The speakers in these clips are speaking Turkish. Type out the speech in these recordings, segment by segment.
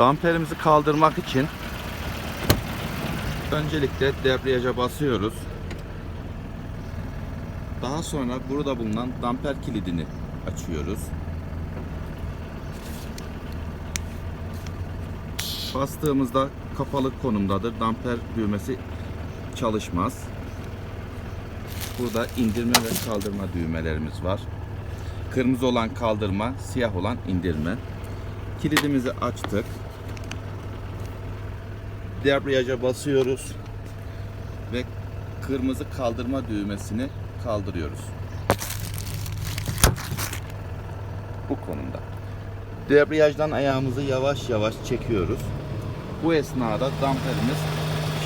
Damperimizi kaldırmak için öncelikle debriyaja basıyoruz. Daha sonra burada bulunan damper kilidini açıyoruz. Bastığımızda kapalı konumdadır. Damper düğmesi çalışmaz. Burada indirme ve kaldırma düğmelerimiz var. Kırmızı olan kaldırma, siyah olan indirme. Kilidimizi açtık. Debriyaja basıyoruz ve kırmızı kaldırma düğmesini kaldırıyoruz. Bu konumda. Debriyajdan ayağımızı yavaş yavaş çekiyoruz. Bu esnada damperimiz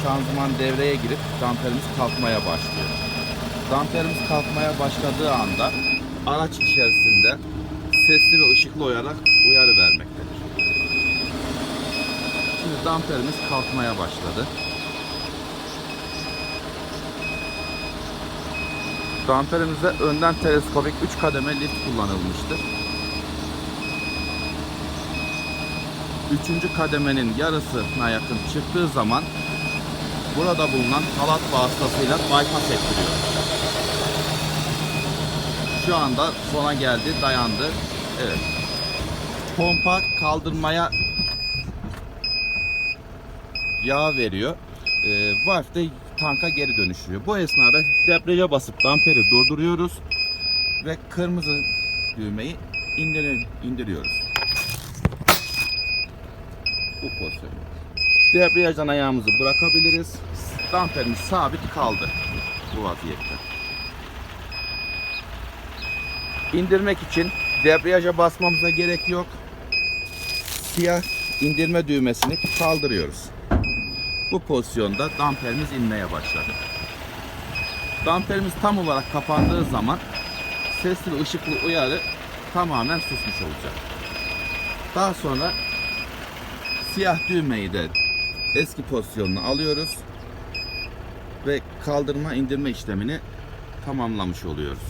şanzıman devreye girip damperimiz kalkmaya başlıyor. Damperimiz kalkmaya başladığı anda araç içerisinde sesli ve ışıklı olarak uyarı vermektedir. Damperimiz kalkmaya başladı. Damperimizde önden teleskopik 3 kademe lift kullanılmıştır. Üçüncü kademenin yarısına yakın çıktığı zaman burada bulunan halat vasıtasıyla bypass ettiriyor. Şu anda sona geldi, dayandı. Evet. Pompa kaldırmaya yağ veriyor. Ee, valve de tanka geri dönüşüyor. Bu esnada debriyaja basıp damperi durduruyoruz ve kırmızı düğmeyi indirin, indiriyoruz. Bu pozisyon. Debriyajdan ayağımızı bırakabiliriz. Damperimiz sabit kaldı bu vaziyette. İndirmek için debriyaja basmamıza gerek yok. Siyah indirme düğmesini kaldırıyoruz. Bu pozisyonda damperimiz inmeye başladı. Damperimiz tam olarak kapandığı zaman sesli ve ışıklı uyarı tamamen susmuş olacak. Daha sonra siyah düğmeyi de eski pozisyonuna alıyoruz ve kaldırma indirme işlemini tamamlamış oluyoruz.